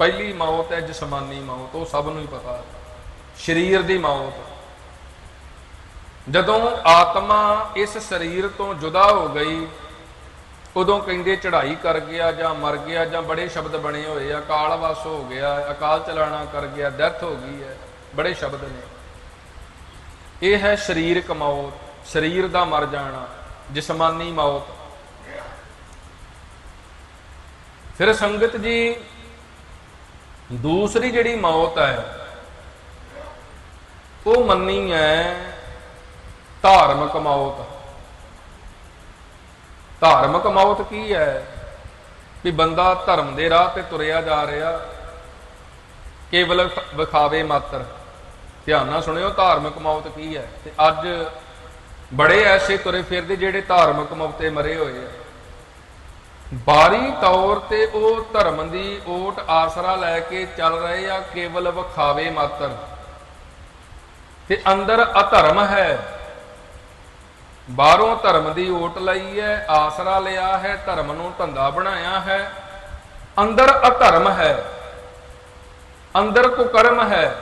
ਪਹਿਲੀ ਮੌਤ ਹੈ ਜਿਸਮਾਨੀ ਮੌਤ, ਉਹ ਸਭ ਨੂੰ ਹੀ ਪਤਾ ਹੈ। ਸਰੀਰ ਦੀ ਮੌਤ। ਜਦੋਂ ਆਤਮਾ ਇਸ ਸਰੀਰ ਤੋਂ ਜੁਦਾ ਹੋ ਗਈ, ਉਦੋਂ ਕਹਿੰਦੇ ਚੜ੍ਹਾਈ ਕਰ ਗਿਆ ਜਾਂ ਮਰ ਗਿਆ ਜਾਂ ਬੜੇ ਸ਼ਬਦ ਬਣੇ ਹੋਏ ਆ ਕਾਲ ਵਸ ਹੋ ਗਿਆ, ਅਕਾਲ ਚਲਾਣਾ ਕਰ ਗਿਆ, ਡੈਥ ਹੋ ਗਈ ਹੈ, ਬੜੇ ਸ਼ਬਦ ਨੇ। ਇਹ ਹੈ ਸਰੀਰਕ ਮੌਤ, ਸਰੀਰ ਦਾ ਮਰ ਜਾਣਾ, ਜਿਸਮਾਨੀ ਮੌਤ। ਫਿਰ ਸੰਗਤ ਜੀ ਦੂਸਰੀ ਜਿਹੜੀ ਮੌਤ ਹੈ, ਉਹ ਮੰਨੀ ਹੈ ਧਾਰਮਿਕ ਮੌਤ। ਧਾਰਮਿਕ ਮੌਤ ਕੀ ਹੈ? ਵੀ ਬੰਦਾ ਧਰਮ ਦੇ ਰਾਹ ਤੇ ਤੁਰਿਆ ਜਾ ਰਿਹਾ, ਕੇਵਲ ਵਿਖਾਵੇ ਮਾਤਰ। ਧਿਆਨ ਨਾਲ ਸੁਣਿਓ, ਧਾਰਮਿਕ ਮੌਤ ਕੀ ਹੈ? ਤੇ ਅੱਜ ਬੜੇ ਐਸੇ ਤੁਰੇ ਫਿਰਦੇ ਜਿਹੜੇ ਧਾਰਮਿਕ ਮੌਤ ਤੇ ਮਰੇ ਹੋਏ ਆ। ਬਾਰੀ ਤੌਰ ਤੇ ਉਹ ਧਰਮ ਦੀ ਓਟ ਆਸਰਾ ਲੈ ਕੇ ਚੱਲ ਰਹੇ ਆ, ਕੇਵਲ ਵਿਖਾਵੇ ਮਾਤਰ। ਤੇ ਅੰਦਰ ਅਧਰਮ ਹੈ। ਬਾਹਰੋਂ ਧਰਮ ਦੀ ਓਟ ਲਈ ਹੈ, ਆਸਰਾ ਲਿਆ ਹੈ, ਧਰਮ ਨੂੰ ਧੰਦਾ ਬਣਾਇਆ ਹੈ। ਅੰਦਰ ਅਧਰਮ ਹੈ। ਅੰਦਰ ਕੁਕਰਮ ਹੈ।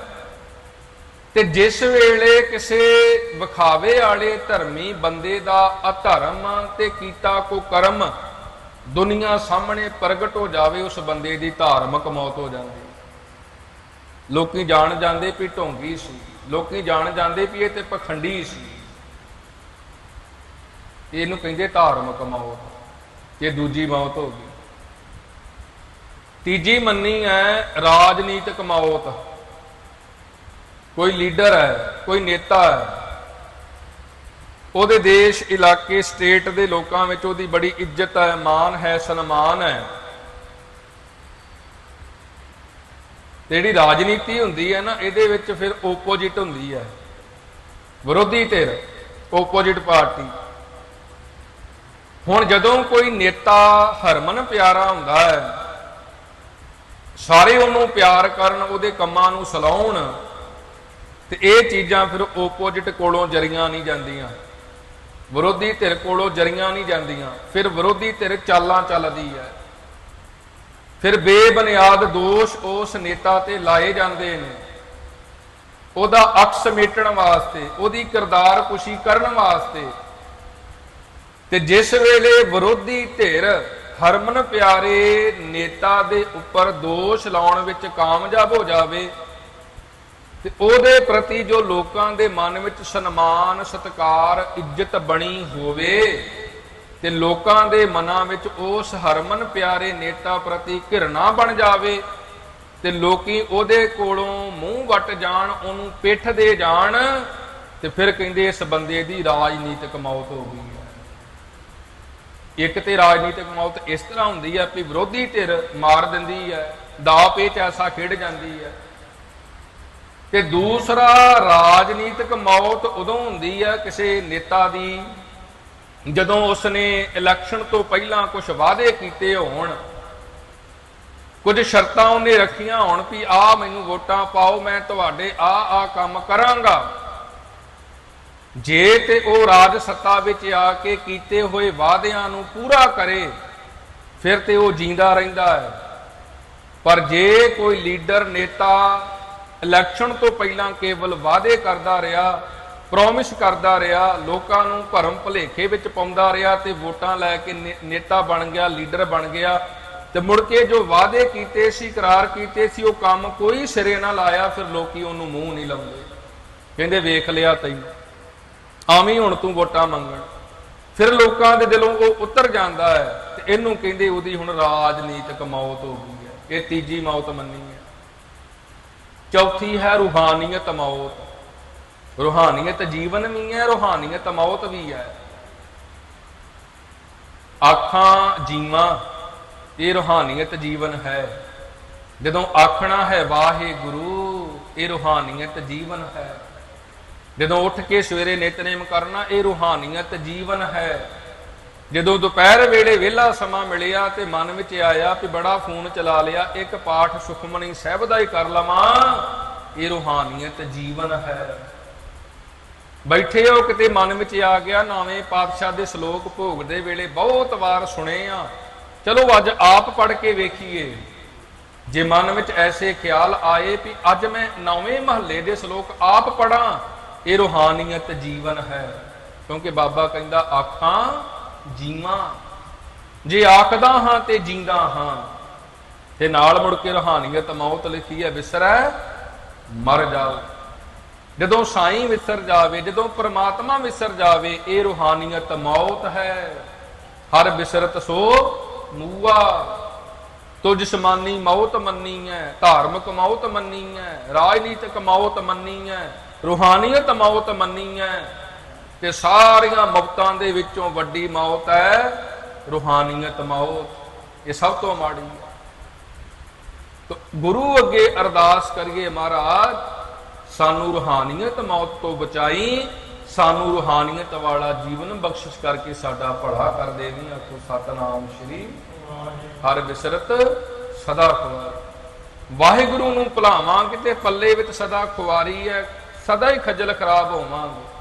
ਤੇ ਜਿਸ ਵੇਲੇ ਕਿਸੇ ਵਿਖਾਵੇ ਵਾਲੇ ਧਰਮੀ ਬੰਦੇ ਦਾ ਅਧਰਮ ਤੇ ਕੀਤਾ ਕੁਕਰਮ ਕਰਮ ਦੁਨੀਆ ਸਾਹਮਣੇ ਪ੍ਰਗਟ ਹੋ ਜਾਵੇ, ਉਸ ਬੰਦੇ ਦੀ ਧਾਰਮਿਕ ਮੌਤ ਹੋ ਜਾਂਦੀ। ਲੋਕੀ ਜਾਣ ਜਾਂਦੇ ਵੀ ਢੋਂਗੀ ਸੀ, ਲੋਕੀ ਜਾਣ ਜਾਂਦੇ ਵੀ ਇਹ ਤੇ ਪਖੰਡੀ ਸੀ। ਇਹਨੂੰ ਕਹਿੰਦੇ ਧਾਰਮਿਕ ਮੌਤ, ਇਹ ਦੂਜੀ ਮੌਤ ਹੋ ਗਈ। ਤੀਜੀ ਮੰਨੀ ਹੈ ਰਾਜਨੀਤਿਕ ਮੌਤ। ਕੋਈ ਲੀਡਰ ਹੈ, ਕੋਈ ਨੇਤਾ ਹੈ ਉਹਦੇ ਦੇਸ਼, ਇਲਾਕੇ, ਸਟੇਟ ਦੇ ਲੋਕਾਂ ਵਿੱਚ ਉਹਦੀ ਬੜੀ ਇੱਜ਼ਤ ਹੈ ਮਾਨ ਹੈ, ਸਨਮਾਨ ਹੈ। ਜਿਹੜੀ ਰਾਜਨੀਤੀ ਹੁੰਦੀ ਹੈ ਨਾ, ਇਹਦੇ ਵਿੱਚ ਫਿਰ ਓਪੋਜਿਟ ਹੁੰਦੀ ਹੈ। ਵਿਰੋਧੀ ਧਿਰ ਓਪੋਜਿਟ ਪਾਰਟੀ ਹੁਣ ਜਦੋਂ ਕੋਈ ਨੇਤਾ ਹਰਮਨ ਪਿਆਰਾ ਹੁੰਦਾ ਹੈ, ਸਾਰੇ ਉਹਨੂੰ ਪਿਆਰ ਕਰਨ, ਉਹਦੇ ਕੰਮਾਂ ਨੂੰ ਸਲਾਉਣ, ਤੇ ਇਹ ਚੀਜ਼ਾਂ ਫਿਰ ਓਪੋਜਿਟ ਕੋਲੋਂ ਜਰੀਆਂ ਨਹੀਂ ਜਾਂਦੀਆਂ। ਵਿਰੋਧੀ ਧਿਰ ਕੋਲੋਂ ਜਰੀਆਂ ਨਹੀਂ ਜਾਂਦੀਆਂ। ਫਿਰ ਵਿਰੋਧੀ ਧਿਰ ਚਾਲਾਂ ਚੱਲਦੀ ਹੈ। ਫਿਰ ਬੇਬੁਨਿਆਦ ਦੋਸ਼ ਉਸ ਨੇਤਾ ਤੇ ਲਾਏ ਜਾਂਦੇ ਨੇ। ਉਹਦਾ ਅਕਸ ਮੇਟਣ ਵਾਸਤੇ, ਉਹਦੀ ਕਿਰਦਾਰ ਕੁਸ਼ੀ ਕਰਨ ਵਾਸਤੇ। ਤੇ ਜਿਸ ਵੇਲੇ ਵਿਰੋਧੀ ਧਿਰ ਹਰਮਨ ਪਿਆਰੇ ਨੇਤਾ ਦੇ ਉੱਪਰ ਦੋਸ਼ ਲਾਉਣ ਵਿੱਚ ਕਾਮਯਾਬ ਹੋ ਜਾਵੇ ਤੇ ਉਹਦੇ ਪ੍ਰਤੀ ਜੋ ਲੋਕਾਂ ਦੇ ਮਨ ਵਿੱਚ ਸਨਮਾਨ, ਸਤਕਾਰ, ਇੱਜ਼ਤ ਬਣੀ ਹੋਵੇ ਤੇ ਲੋਕਾਂ ਦੇ ਮਨਾਂ ਵਿੱਚ ਉਸ ਹਰਮਨ ਪਿਆਰੇ ਨੇਤਾ ਪ੍ਰਤੀ ਘਿਰਣਾ ਬਣ ਜਾਵੇ ਤੇ ਲੋਕੀ ਉਹਦੇ ਕੋਲੋਂ ਮੂੰਹ ਵੱਟ ਜਾਣ, ਉਹਨੂੰ ਪਿੱਠ ਦੇ ਜਾਣ ਤੇ ਫਿਰ ਕਹਿੰਦੇ ਇਸ ਬੰਦੇ ਦੀ ਰਾਜਨੀਤਿਕ ਮੌਤ ਹੋ ਗਈ ਹੈ। ਇੱਕ ਤੇ ਰਾਜਨੀਤਿਕ ਮੌਤ ਇਸ ਤਰ੍ਹਾਂ ਹੁੰਦੀ ਹੈ ਕਿ ਵਿਰੋਧੀ ਧਿਰ ਮਾਰ ਦਿੰਦੀ ਹੈ ਦਾ ਪੇਚ ਐਸਾ ਖੇਡ ਜਾਂਦੀ ਹੈ। ਤੇ ਦੂਸਰਾ, ਰਾਜਨੀਤਿਕ ਮੌਤ ਉਦੋਂ ਹੁੰਦੀ ਹੈ ਕਿਸੇ ਨੇਤਾ ਦੀ ਜਦੋਂ ਉਸਨੇ ਇਲੈਕਸ਼ਨ ਤੋਂ ਪਹਿਲਾਂ ਕੁਝ ਵਾਅਦੇ ਕੀਤੇ ਹੋਣ। ਕੁਝ ਸ਼ਰਤਾਂ ਉਹਨੇ ਰੱਖੀਆਂ ਹੋਣ ਵੀ ਆ ਮੈਨੂੰ ਵੋਟਾਂ ਪਾਓ, ਮੈਂ ਤੁਹਾਡੇ ਆ ਆ ਕੰਮ ਕਰਾਂਗਾ। ਜੇ ਤੇ ਉਹ ਰਾਜ ਸੱਤਾ ਵਿੱਚ ਆ ਕੇ ਕੀਤੇ ਹੋਏ ਵਾਅਦਿਆਂ ਨੂੰ ਪੂਰਾ ਕਰੇ, ਫਿਰ ਤੇ ਉਹ ਜਿੰਦਾ ਰਹਿੰਦਾ ਹੈ। ਪਰ ਜੇ ਕੋਈ ਲੀਡਰ, ਨੇਤਾ ਇਲੈਕਸ਼ਨ ਤੋਂ ਪਹਿਲਾਂ ਕੇਵਲ ਵਾਅਦੇ ਕਰਦਾ ਰਿਹਾ ਪ੍ਰੋਮਿਸ ਕਰਦਾ ਰਿਹਾ, ਲੋਕਾਂ ਨੂੰ ਭਰਮ ਭਲੇਖੇ ਵਿੱਚ ਪਾਉਂਦਾ ਰਿਹਾ ਤੇ ਵੋਟਾਂ ਲੈ ਕੇ ਨੇ- ਨੇਤਾ ਬਣ ਗਿਆ, ਲੀਡਰ ਬਣ ਗਿਆ ਤੇ ਮੁੜ ਕੇ ਜੋ ਵਾਅਦੇ ਕੀਤੇ ਸੀ, ਇਕਰਾਰ ਕੀਤੇ ਸੀ, ਉਹ ਕੰਮ ਕੋਈ ਸਿਰੇ ਨਾ ਲਾਇਆ, ਫਿਰ ਲੋਕੀ ਉਹਨੂੰ ਮੂੰਹ ਨਹੀਂ ਲਾਉਂਦੇ। ਕਹਿੰਦੇ ਵੇਖ ਲਿਆ ਤੈਨੂੰ ਆਵੇਂ ਹੁਣ ਤੂੰ ਵੋਟਾਂ ਮੰਗਣ। ਫਿਰ ਲੋਕਾਂ ਦੇ ਦਿਲੋਂ ਉਹ ਉਤਰ ਜਾਂਦਾ ਹੈ ਤੇ ਇਹਨੂੰ ਕਹਿੰਦੇ ਉਹਦੀ ਹੁਣ ਰਾਜਨੀਤਿਕ ਮੌਤ ਹੋ ਗਈ ਹੈ। ਇਹ ਤੀਜੀ ਮੌਤ ਮੰਨੀ ਹੈ। ਚੌਥੀ ਹੈ ਰੂਹਾਨੀਅਤ ਮੌਤ। ਰੂਹਾਨੀਅਤ ਜੀਵਨ ਵੀ ਹੈ, ਰੂਹਾਨੀਅਤ ਮੌਤ ਵੀ ਹੈ। ਆਖਾਂ, ਜੀਵਾਂ, ਇਹ ਰੂਹਾਨੀਅਤ ਜੀਵਨ ਹੈ। ਜਦੋਂ ਆਖਣਾ ਹੈ ਵਾਹਿਗੁਰੂ, ਇਹ ਰੂਹਾਨੀਅਤ ਜੀਵਨ ਹੈ। ਜਦੋਂ ਉੱਠ ਕੇ ਸਵੇਰੇ ਨਿਤਨੇਮ ਕਰਨਾ, ਇਹ ਰੂਹਾਨੀਅਤ ਜੀਵਨ ਹੈ। ਜਦੋਂ ਦੁਪਹਿਰ ਵੇਲੇ ਵਿਹਲਾ ਸਮਾਂ ਮਿਲਿਆ ਤੇ ਮਨ ਵਿੱਚ ਆਇਆ ਕਿ ਬੜਾ ਫੋਨ ਚਲਾ ਲਿਆ, ਇੱਕ ਪਾਠ ਸੁਖਮਨੀ ਸਾਹਿਬ ਦਾ ਹੀ ਕਰ ਲਵਾਂ। ਇਹ ਰੂਹਾਨੀਅਤ ਜੀਵਨ ਹੈ। ਬੈਠੇ ਹੋ ਕਿਤੇ ਮਨ ਵਿੱਚ ਆ ਗਿਆ, ਨਾਵੇਂ ਪਾਤਸ਼ਾਹ ਦੇ ਸ਼ਲੋਕ ਭੋਗ ਦੇ ਵੇਲੇ ਬਹੁਤ ਵਾਰ ਸੁਣੇ ਆ। ਚਲੋ ਅੱਜ ਆਪ ਪੜ ਕੇ ਵੇਖੀਏ। ਜੇ ਮਨ ਵਿੱਚ ਐਸੇ ਖਿਆਲ ਆਏ ਵੀ ਅੱਜ ਮੈਂ ਨੌਵੇਂ ਮਹੱਲੇ ਦੇ ਸ਼ਲੋਕ ਆਪ ਪੜਾਂ ਇਹ ਰੂਹਾਨੀਅਤ ਜੀਵਨ ਹੈ। ਕਿਉਂਕਿ ਬਾਬਾ ਕਹਿੰਦਾ, ਆਖਾਂ ਜੀਵਾਂ। ਜੇ ਆਖਦਾ ਹਾਂ ਤੇ ਜਿੰਦਾ ਹਾਂ। ਤੇ ਨਾਲ ਮੁੜ ਕੇ ਰੂਹਾਨੀਅਤ ਮੌਤ ਲਿਖੀ ਹੈ ਵਿਸਰੈ ਮਰ ਜਾਓ। ਜਦੋਂ ਸਾਈਂ ਵਿਸਰ ਜਾਵੇ, ਜਦੋਂ ਪ੍ਰਮਾਤਮਾ ਵਿਸਰ ਜਾਵੇ, ਇਹ ਰੂਹਾਨੀਅਤ ਮੌਤ ਹੈ। ਹਰ ਵਿਸਰਤ ਸੋ ਮੂਆ। ਤੁਝ ਸਮਾਨੀ ਮੌਤ ਮੰਨੀ ਹੈ ਧਾਰਮਿਕ ਮੌਤ ਮੰਨੀ ਹੈ ਰਾਜਨੀਤਿਕ ਮੌਤ ਮੰਨੀ ਹੈ ਰੂਹਾਨੀਅਤ ਮੌਤ ਮੰਨੀ ਹੈ ਤੇ ਸਾਰੀਆਂ ਮੌਤਾਂ ਦੇ ਵਿੱਚੋਂ ਵੱਡੀ ਮੌਤ ਹੈ, ਰੂਹਾਨੀਅਤ ਮੌਤ। ਇਹ ਸਭ ਤੋਂ ਮਾੜੀ ਹੈ। ਤੋ ਗੁਰੂ ਅੱਗੇ ਅਰਦਾਸ ਕਰੀਏ ਮਹਾਰਾਜ, ਸਾਨੂੰ ਰੂਹਾਨੀਅਤ ਮੌਤ ਤੋਂ ਬਚਾਈ, ਸਾਨੂੰ ਰੂਹਾਨੀਅਤ ਵਾਲਾ ਜੀਵਨ ਬਖਸ਼ਿਸ਼ ਕਰਕੇ ਸਾਡਾ ਭਲਾ ਕਰ ਦੇਵੀਂ ਆਖੋ ਸਤਨਾਮ ਸ਼੍ਰੀ ਹਰ ਬਿਸਰਤ ਸਦਾ ਖੁਆਰੀ ਵਾਹਿਗੁਰੂ ਨੂੰ ਭੁਲਾਵਾਂਗੇ ਤੇ ਪੱਲੇ ਵਿੱਚ ਸਦਾ ਖੁਆਰੀ ਹੈ, ਸਦਾ ਹੀ ਖੱਜਲ ਖਰਾਬ ਹੋਵਾਂਗੇ।